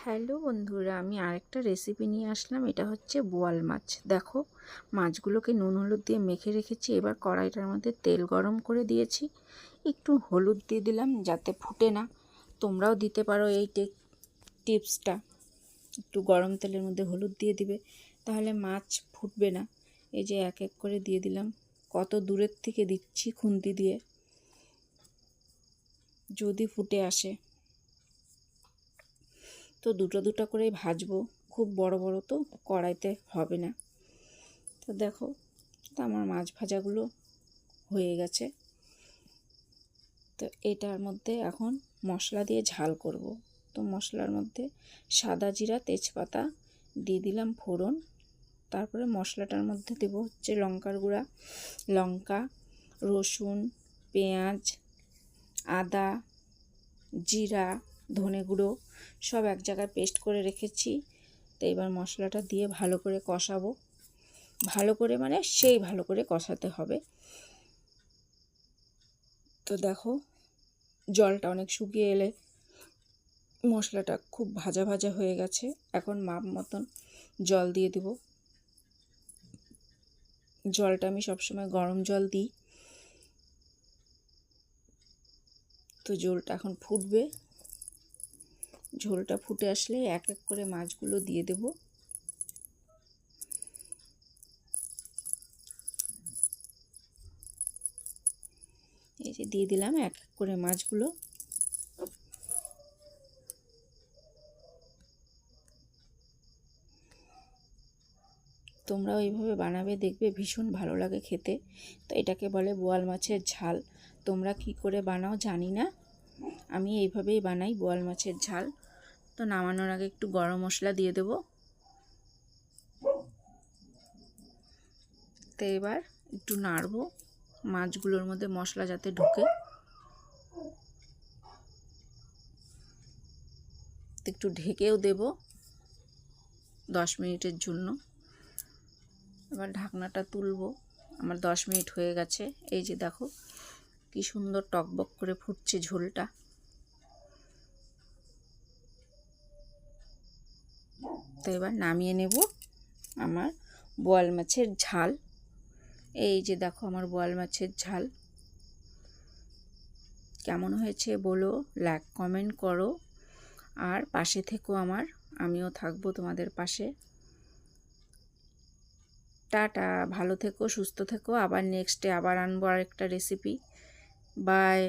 Hello বন্ধুরা, আমি আরেকটা রেসিপি নিয়ে আসলাম। এটা হচ্ছে বোয়াল মাছ। দেখো, মাছগুলোকে নুন হলুদ দিয়ে মেখে রেখেছি। এবার কড়াইটার মধ্যে তেল গরম করে দিয়েছি। একটু হলুদ দিয়ে দিলাম যাতে ফুটে না। তোমরাও দিতে পারো এই টিপসটা। একটু গরম তেলের মধ্যে হলুদ দিয়ে দিবে, তাহলে মাছ ফুটবে না। এই যে এক এক করে দিয়ে দিলাম। কত দূরের থেকে দিচ্ছি খুন্তি দিয়ে। যদি ফুটে আসে। তো দুটো দুটো করেই ভাজবো। খুব বড় বড় তো কড়াইতে হবে না। তো দেখো, তো আমার মাছ ভাজাগুলো হয়ে গেছে। তো এটার মধ্যে এখন মশলা দিয়ে ঝাল করব। তো মশলার মধ্যে সাদা জিরা, তেজপাতা, দিয়ে দিলাম ফোড়ন। তারপরে মশলাটার মধ্যে দেবো হচ্ছে লঙ্কার গুঁড়া, লঙ্কা, রসুন, পেঁয়াজ, আদা, জিরা ধনে গুঁড়ো সব এক জায়গায় পেস্ট করে রেখেছি। তো এবার মশলাটা দিয়ে ভালো করে কষাবো। ভালো করে মানে সেই ভালো করে কষাতে হবে। তো দেখো, জলটা অনেক শুকিয়ে এলে মশলাটা খুব ভাজা ভাজা হয়ে গেছে। এখন মাপ মতন জল দিয়ে দেব। জলটা আমি সবসময় গরম জল দিই। তো জলটা এখন ফুটবে। ঝোলটা ফুটে আসলে এক এক করে মাছগুলো দিয়ে দেব। এই যে দিয়ে দিলাম এক এক করে মাছগুলো। তোমরাও এইভাবে বানাবে, দেখবে ভীষণ ভালো লাগে খেতে। তো এটাকে বলে বোয়াল মাছের ঝাল। তোমরা কি করে বানাও জানি না। আমি এইভাবেই বানাই বোয়াল মাছের ঝাল। তো নামানোর আগে একটু গরম মশলা দিয়ে দেব। তো এবার একটু নাড়ব, মাছগুলোর মধ্যে মশলা যাতে ঢুকে। একটু ঢেকেও দেব দশ মিনিটের জন্য। এবার ঢাকনাটা তুলব, আমার দশ মিনিট হয়ে গেছে। এই যে দেখো, কি সুন্দর টকবক করে ফুটছে ঝোলটা। তো এবার নামিয়ে নেব আমার বোয়াল মাছের ঝাল। এই যে দেখো আমার বোয়াল মাছের ঝাল। কেমন হয়েছে বলো, লাইক, কমেন্ট করো। আর পাশে থেকো আমার, আমিও থাকব তোমাদের পাশে। টাটা, ভালো থেকো, সুস্থ থেকো। আবার নেক্সটে আবার আনব আর একটা রেসিপি বাই